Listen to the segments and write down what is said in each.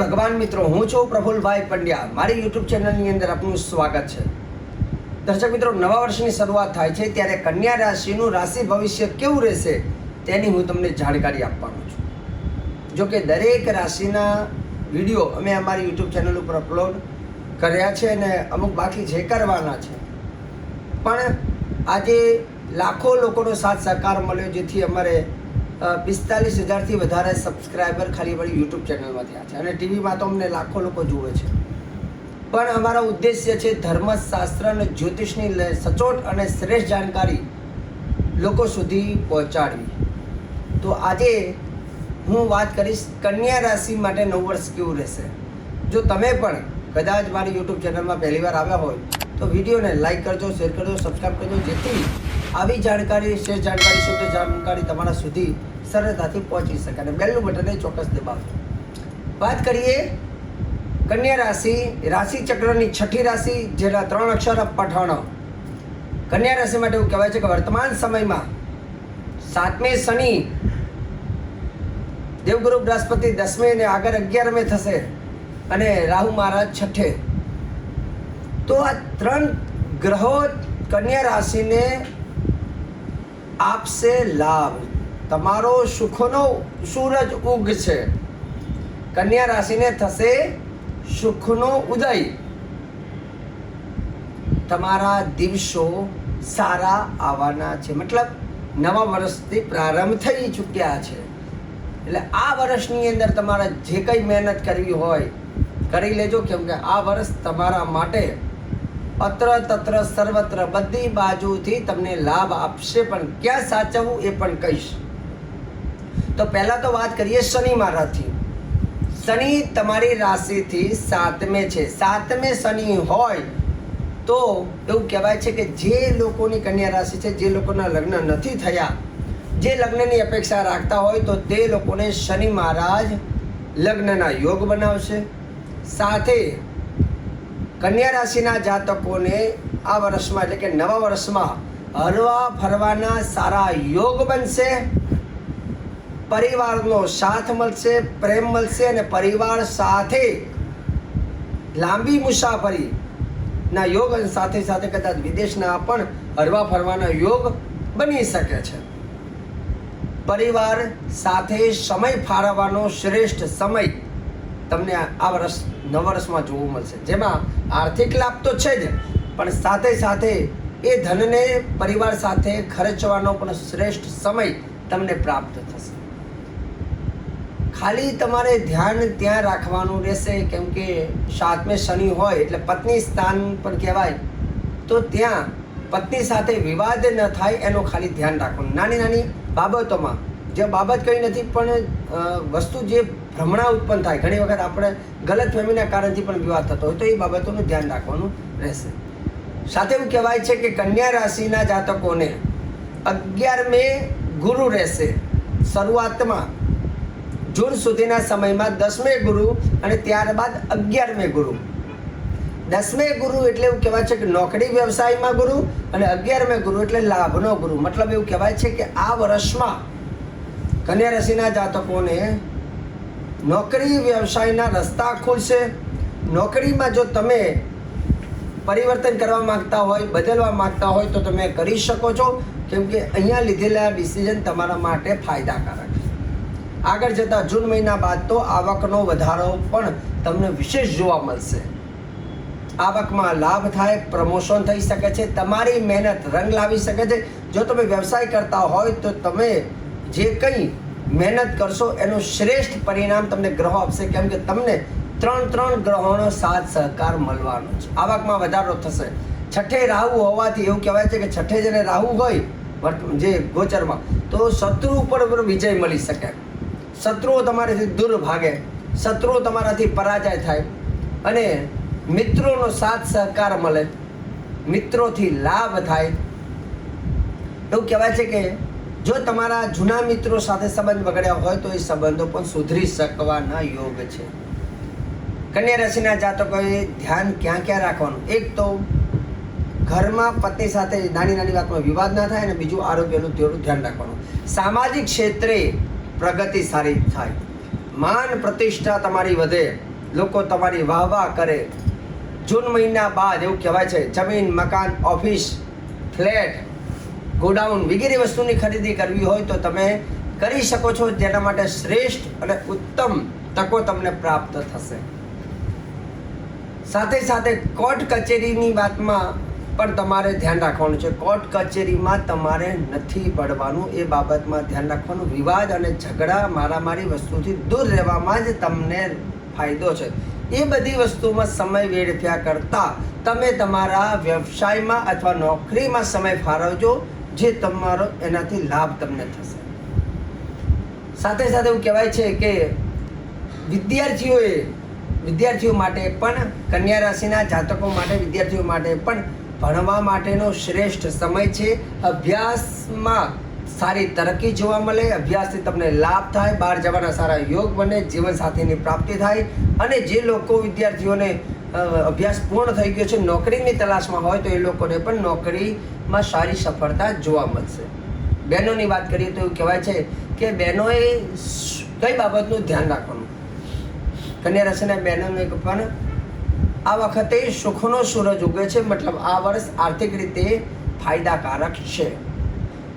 ભગવાન મિત્રો, હું છું પ્રફુલભાઈ પંડ્યા. મારી યુટ્યુબ ચેનલની અંદર આપનું સ્વાગત છે. દર્શક મિત્રો, નવા વર્ષની શરૂઆત થાય છે ત્યારે કન્યા રાશિનું રાશિ ભવિષ્ય કેવું રહેશે તેની હું તમને જાણકારી આપવાનો છું. જો કે દરેક રાશિના વીડિયો અમે અમારી યુટ્યુબ ચેનલ ઉપર અપલોડ કર્યા છે અને અમુક બાકી જે કરવાના છે. પણ આજે લાખો લોકોનો સાથ સહકાર મળ્યો, જેથી અમારે પિસ્તાલીસ હજારથી વધારે સબસ્ક્રાઈબર ખાલી વળી યુટ્યુબ ચેનલમાં થયા છે. અને ટીવીમાં તો અમને લાખો લોકો જુએ છે. પણ અમારો ઉદ્દેશ્ય છે ધર્મશાસ્ત્ર અને જ્યોતિષની સચોટ અને શ્રેષ્ઠ જાણકારી લોકો સુધી પહોંચાડવી. તો આજે હું વાત કરીશ કન્યા રાશિ માટે નવ વર્ષ કેવું રહેશે? જો તમે પણ કદાચ મારી યુટ્યુબ ચેનલમાં પહેલીવાર આવ્યા હોય તો વિડીયોને લાઈક કરજો, શેર કરજો સબસ્ક્રાઈબ કરજો. જેથી આવી જાણકારી શ્રેષ્ઠ જાણકારી શુદ્ધ જાણકારી તમારા સુધી સરળતાથી પહોંચી શકે અને બેલનું બટનને ચોક્કસ દબાવજો. વાત કરીએ કન્યા રાશિ રાશિ ચક્રની છઠ્ઠી રાશિ, જેના ત્રણ અક્ષર પઠાણ. કન્યા રાશિ માટે એવું કહેવાય છે કે વર્તમાન સમયમાં સાતમે શનિ, દેવગુરુ બૃહસ્પતિ દસમે અને આગળ અગિયારમે થશે અને રાહુ મહારાજ છઠ્ઠે. તો આ ત્રણ ગ્રહો કન્યા રાશિને આપશે લાભ. તમારો સુખનો સૂરજ ઉગ છે કન્યા રાશિને થશે સુખનો ઉદય. તમારા દિવસો સારા આવવાના છે. મતલબ નવા વર્ષથી પ્રારંભ થઈ ચૂક્યા છે. એટલે આ વર્ષની અંદર તમારે જે કંઈ મહેનત કરવી હોય, કરી લેજો. કેમ કે આ વર્ષ તમારા માટે અત્ર તત્ર સર્વત્ર બધી બાજુથી તમને લાભ આપશે. પણ ક્યાં સાચવવું એ પણ કહીશ. તો પહેલાં તો વાત કરીએ શનિ મહારાજથી શનિ તમારી રાશિથી સાતમે છે. સાતમે શનિ હોય તો એવું કહેવાય છે કે જે લોકોની કન્યા રાશિ છે, જે લોકોના લગ્ન નથી થયા, જે લગ્નની અપેક્ષા રાખતા હોય તો તે લોકોને શનિ મહારાજ લગ્નના યોગ બનાવશે. સાથે કન્યા રાશિના જાતકોને આ વર્ષમાં એટલે કે નવા વર્ષમાં હરવા ફરવાના સારા યોગ બનશે, પરિવારનો સાથ મળશે, પ્રેમ મળશે અને પરિવાર સાથે લાંબી મુસાફરી ના યોગ અને સાથે સાથે કદાચ વિદેશના પણ હરવા ફરવાના યોગ બની શકે છે. પરિવાર સાથે સમય ફાળવવાનો શ્રેષ્ઠ સમય તમને આ વર્ષ નવ વર્ષમાં જોવું મળશે. જેમાં આર્થિક લાભ તો છે જ, પણ સાથે સાથે એ ધનને પરિવાર સાથે ખર્ચવાનો પણ શ્રેષ્ઠ સમય તમને પ્રાપ્ત થશે. ખાલી તમારે ધ્યાન ત્યાં રાખવાનું રહેશે, કેમ કે સાતમે શનિ હોય એટલે પત્ની સ્થાન પણ કહેવાય, તો ત્યાં પત્ની સાથે વિવાદ ન થાય, એનું ખાલી ધ્યાન રાખવાનું. નાની નાની બાબતોમાં, જે બાબત કંઈ નથી, પણ વસ્તુ જે ભ્રમણા ઉત્પન્ન થાય, ઘણી વખત આપણે ગલત ફહેમીના કારણથી પણ વિવાદ થતો હોય તો એ બાબતોનું ધ્યાન રાખવાનું રહેશે. સાથે એવું કહેવાય છે કે કન્યા રાશિના જાતકોને અગિયાર મે ગુરુ રહેશે. શરૂઆતમાં જૂન સુધીના સમયમાં દસમે ગુરુ અને ત્યારબાદ અગિયારમે ગુરુ. દસમે ગુરુ એટલે એવું કહેવાય છે કે નોકરી વ્યવસાયમાં ગુરુ અને અગિયારમે ગુરુ એટલે લાભનો ગુરુ. મતલબ એવું કહેવાય છે કે આ વર્ષમાં કન્યા રાશિના જાતકોને નોકરી વ્યવસાયના રસ્તા ખુલશે. નોકરીમાં જો તમે પરિવર્તન કરવા માંગતા હોય, બદલવા માંગતા હોય, તો તમે કરી શકો છો. કેમ કે અહીંયા લીધેલા ડિસિઝન તમારા માટે ફાયદાકારક છે. આગળ જતાં જૂન મહિના બાદ તો આવકનો વધારો પણ તમને વિશેષ જોવા મળશે. આવકમાં લાભ થાય પ્રમોશન થઈ શકે છે, તમારી મહેનત રંગ લાવી શકે છે. જો તમે વ્યવસાય કરતા હોય, તો તમે જે કંઈ મહેનત કરશો, એનું શ્રેષ્ઠ પરિણામ તમને ગ્રહો આપશે, કેમ કે તમને ત્રણ ત્રણ ગ્રહોનો સાથ સહકાર મળવાનો છે. આવકમાં વધારો થશે. છઠ્ઠે રાહુ હોવાથી એવું કહેવાય છે કે છઠ્ઠે જેને રાહુ હોય જે ગોચરમાં, તો શત્રુ ઉપર વિજય મળી શકે. શત્રુઓ તમારાથી દૂર ભાગે, શત્રુઓ તમારાથી પરાજય થાય, અને મિત્રોનો સાથ સહકાર મળે, મિત્રોથી લાભ થાય. એવું કહેવાય છે કે જો તમારા જૂના મિત્રો સાથે સંબંધ બગડ્યા હોય તો એ સંબંધો પણ સુધરી શકવાના યોગ છે. કન્યા રાશિના જાતકોએ ધ્યાન ક્યાં ક્યાં રાખવાનું? એક તો ઘરમાં પત્ની સાથે નાની નાની વાતમાં વિવાદ ના થાય અને બીજું આરોગ્યનું થોડું ધ્યાન રાખવાનું. સામાજિક ક્ષેત્રે પ્રગતિ સારી થાય. માન પ્રતિષ્ઠા તમારી વધે. લોકો તમારી વાહ વાહ કરે. જૂન મહિના બાદ એવું કહેવાય છે, જમીન, મકાન, ઓફિસ, ફ્લેટ ગોડાઉન વગેરે વસ્તુની ખરીદી કરવી હોય તો તમે કરી શકો છો. જેના માટે શ્રેષ્ઠ અને ઉત્તમ તકો તમને પ્રાપ્ત થશે. સાથે સાથે કોર્ટ કચેરીની વાતમાં પણ તમારે ધ્યાન રાખવાનું છે. કોર્ટ કચેરીમાં તમારે નથી પડવાનું. એ બાબતમાં ધ્યાન રાખવાનું. વિવાદ અને ઝઘડા મારામારી વસ્તુથી દૂર રહેવામાં જ તમને ફાયદો છે. એ બધી વસ્તુમાં સમય વેડફ્યા કરતાં તમે તમારા વ્યવસાયમાં અથવા નોકરીમાં સમય ફાળવજો. જે તમારો એનાથી લાભ તમને થશે. સાથે સાથે એવું કહેવાય છે કે વિદ્યાર્થીઓએ વિદ્યાર્થીઓ માટે પણ કન્યા રાશિના જાતકો માટે, વિદ્યાર્થીઓ માટે પણ ભણવા માટેનો શ્રેષ્ઠ સમય છે. અભ્યાસમાં સારી તરક્કી જોવા મળે, અભ્યાસથી તમને લાભ થાય, બહાર જવાના સારા યોગ બને, જીવનસાથીની પ્રાપ્તિ થાય અને જે લોકો વિદ્યાર્થીઓને અભ્યાસ પૂર્ણ થઈ ગયો છે. નોકરીની તલાશમાં હોય તો એ લોકોને પણ નોકરીમાં સારી સફળતા જોવા મળશે. બહેનોની વાત કરીએ તો એવું કહેવાય છે કે બહેનોએ કઈ બાબતનું ધ્યાન રાખવાનું? કન્યા રાશિના બહેનોને પણ, આ વખતે સુખનો સૂરજ ઉગે છે. મતલબ આ વર્ષ આર્થિક રીતે ફાયદાકારક છે.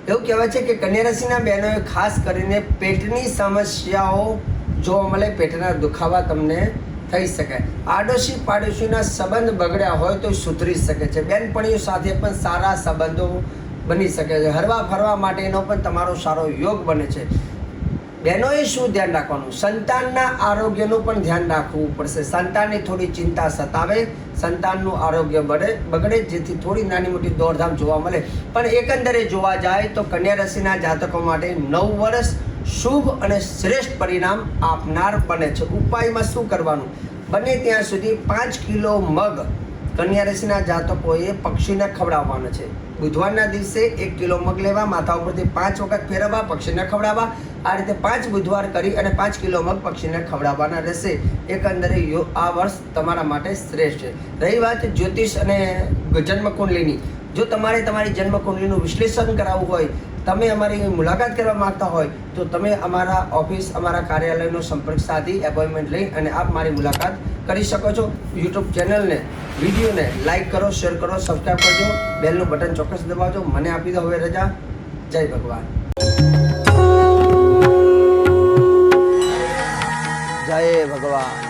એવું કહેવાય છે કે કન્યા રાશિના બહેનોએ ખાસ કરીને પેટની સમસ્યાઓ જોવા મળે. પેટના દુખાવા તમને થઈ શકે. આડોશી પાડોશીના સંબંધ બગડ્યા હોય તો સુધરી શકે છે. બેનપણીઓ સાથે પણ સારા સંબંધો બની શકે છે. હરવા ફરવા માટેનો પણ તમારો સારો યોગ બને છે. બહેનોએ શું ધ્યાન રાખવાનું? સંતાનના આરોગ્યનું પણ ધ્યાન રાખવું પડશે. સંતાનની થોડી ચિંતા સતાવે. સંતાનનું આરોગ્ય બળે, બગડે, જેથી થોડી નાની મોટી દોડધામ જોવા મળે. પણ એકંદરે જોવા જાય તો કન્યા રાશિના જાતકો માટે નવ વર્ષ શુભ અને શ્રેષ્ઠ પરિણામ આપનાર બને છે. ઉપાયમાં શું કરવાનું? બને ત્યાં સુધી પાંચ કિલો મગ કન્યા રાશિના જાતકોએ પક્ષીને ખવડાવવાનો છે. બુધવારના દિવસે એક કિલો મગ લેવા, માથા ઉપરથી પાંચ વખત ફેરવવા, પક્ષીને ખવડાવવા. આ રીતે પાંચ બુધવાર કરી અને પાંચ કિલો મગ પક્ષીને ખવડાવવાના રહેશે. એકંદરે આ વર્ષ તમારા માટે શ્રેષ્ઠ છે. રહી વાત જ્યોતિષ અને જન્મકુંડલીની. જો તમારે તમારી જન્મકુંડલીનું વિશ્લેષણ કરાવવું હોય તમે અમારી મુલાકાત કરવા માંગતા હોય તો તમે અમારા ઓફિસ, અમારા કાર્યાલયનો સંપર્ક સાધી એપોઇન્ટમેન્ટ લઈ અને આપ મારી મુલાકાત કરી શકો છો. યુટ્યુબ ચેનલને વિડીયોને લાઇક કરો શેર કરો સબસ્ક્રાઈબ કરજો. બેલનું બટન ચોક્કસ દબાવજો. મને આપી દો હવે રજા. જય ભગવાન. જય ભગવાન.